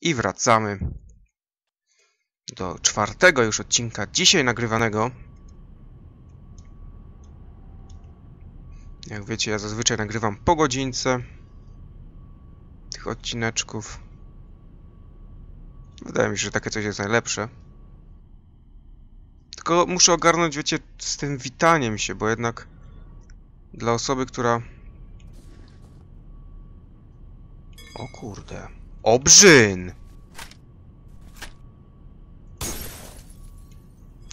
I wracamy do czwartego już odcinka dzisiaj nagrywanego. Jak wiecie, ja zazwyczaj nagrywam po godzince tych odcineczków. Wydaje mi się, że takie coś jest najlepsze. Tylko muszę ogarnąć, wiecie, z tym witaniem się, bo jednak dla osoby, która... O kurde. Obrzyn!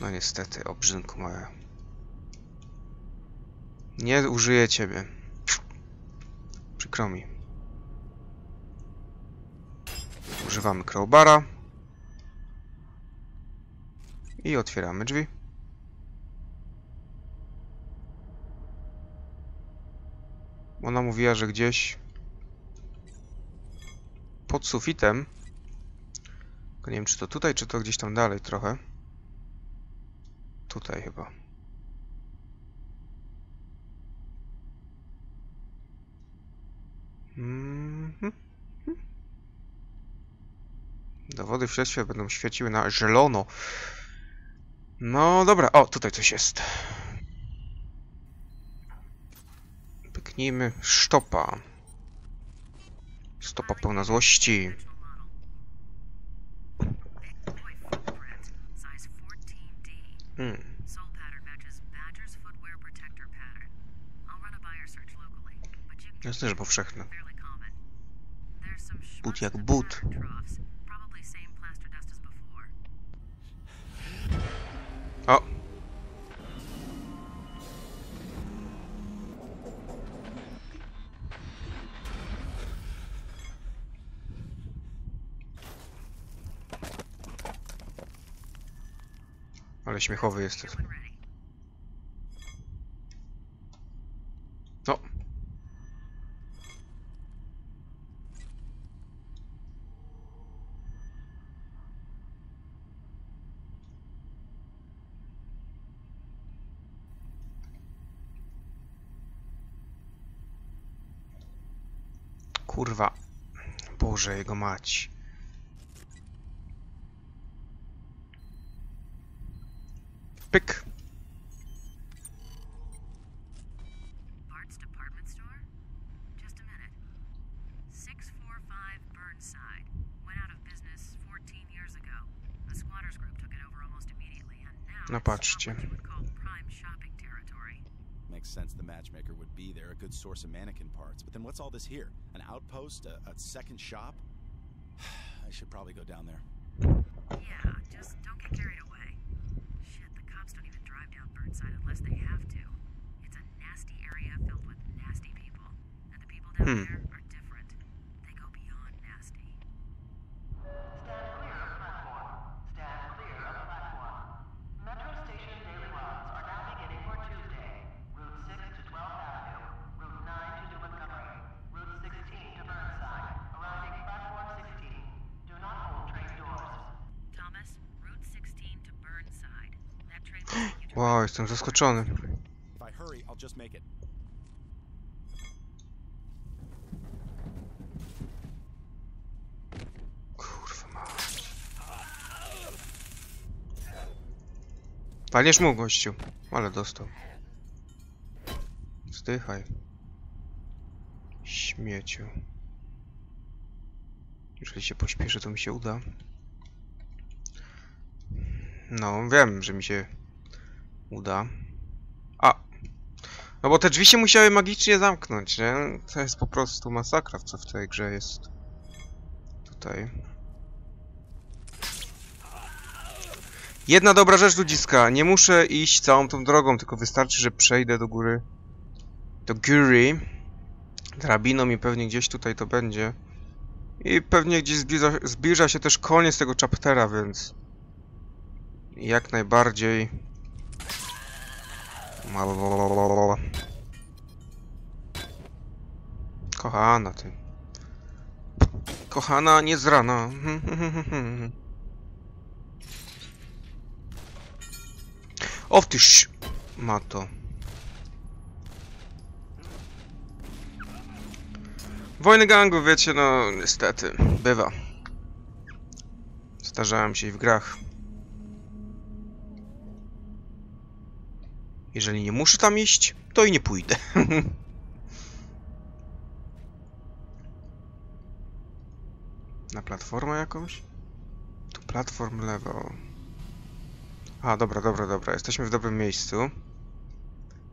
No niestety, obrzynku moje. Nie użyję ciebie. Przykro mi. Używamy crowbara. I otwieramy drzwi. Ona mówiła, że gdzieś pod sufitem. Tylko nie wiem, czy to tutaj, czy to gdzieś tam dalej trochę. Tutaj chyba. Mhm. Dowody w śledztwie będą świeciły na zielono. No dobra, o, tutaj coś jest. Pyknijmy sztopa. Stopa pełna złości. Size 14D. Hmm. Sole pattern matches Badger's footwear protector pattern. Ale śmiechowy jesteś. No. Kurwa. Boże, jego mać. Pyk. Bart's department store? Just a minute. 645 Burnside. Went out of business 14 years ago. The squatters group took it over almost immediately, and now No it's patrzcie. what you would call prime shopping territory. Makes sense the matchmaker would be there, a good source of mannequin parts. But then what's all this here? An outpost? A, a second shop? I should probably go down there. Yeah, just don't get carried away. Cops don't even drive down Burnside unless they have to. It's a nasty area filled with nasty people. And the people down Hmm. there are Wow, jestem zaskoczony. Kurwa mać. Mu, gościu. Ale dostał. Zdychaj. Śmieciu. Jeżeli się pośpieszę, to mi się uda. No, wiem, że mi się uda. A! No bo te drzwi się musiały magicznie zamknąć, nie? To jest po prostu masakra, co w tej grze jest. Tutaj. Jedna dobra rzecz, ludziska. Nie muszę iść całą tą drogą, tylko wystarczy, że przejdę do góry. Do góry. Drabiną i pewnie gdzieś tutaj to będzie. I pewnie gdzieś zbliża, zbliża się też koniec tego chaptera, więc... Jak najbardziej... Kochana, ty. Kochana, nie z rana. O ty sz... Ma to. Wojny gangów, wiecie, no niestety, bywa. Zdarzałem się i w grach. Jeżeli nie muszę tam iść, to i nie pójdę. Na platformę jakąś? Tu platform level. A, dobra, dobra, dobra. Jesteśmy w dobrym miejscu.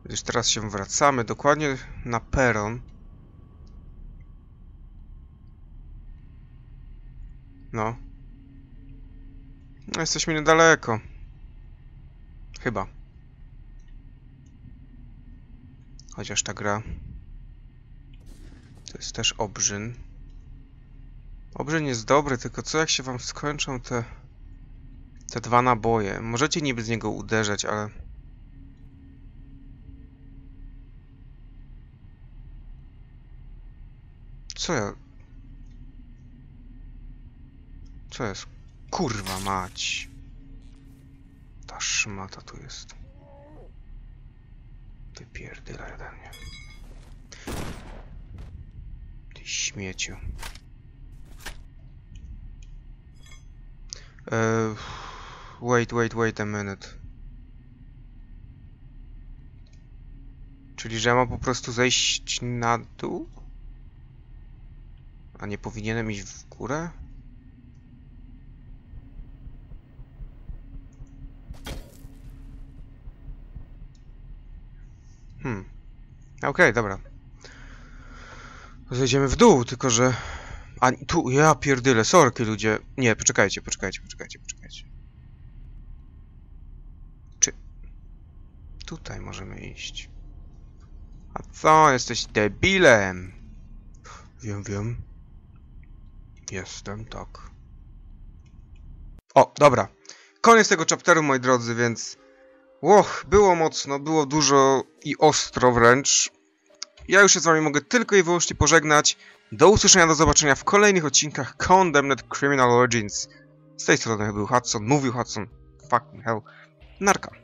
Już teraz się wracamy dokładnie na peron. No. No, jesteśmy niedaleko. Chyba. Chociaż ta gra... To jest też obrzyn. Obrzyn jest dobry, tylko co jak się wam skończą te... Te dwa naboje? Możecie niby z niego uderzać, ale... Co ja... Co jest? Kurwa mać. Ta szmata tu jest. Wypierdylaj ode mnie. Ty śmieciu. Uh, wait, wait, wait a minute. Czyli, że ja mam po prostu zejść na dół? A nie powinienem iść w górę? Hmm. Okej, dobra. Zejdziemy w dół, tylko że... A tu, ja pierdyle, sorki ludzie. Nie, poczekajcie, poczekajcie, poczekajcie, poczekajcie. Czy... Tutaj możemy iść. A co, jesteś debilem? Wiem, wiem. Jestem, tak. O, dobra. Koniec tego chapteru, moi drodzy, więc... Łoch, było mocno, było dużo i ostro wręcz. Ja już się z wami mogę tylko i wyłącznie pożegnać. Do usłyszenia, do zobaczenia w kolejnych odcinkach Condemned Criminal Origins. Z tej strony był Hudson, mówił Hudson. Fucking hell. Narka.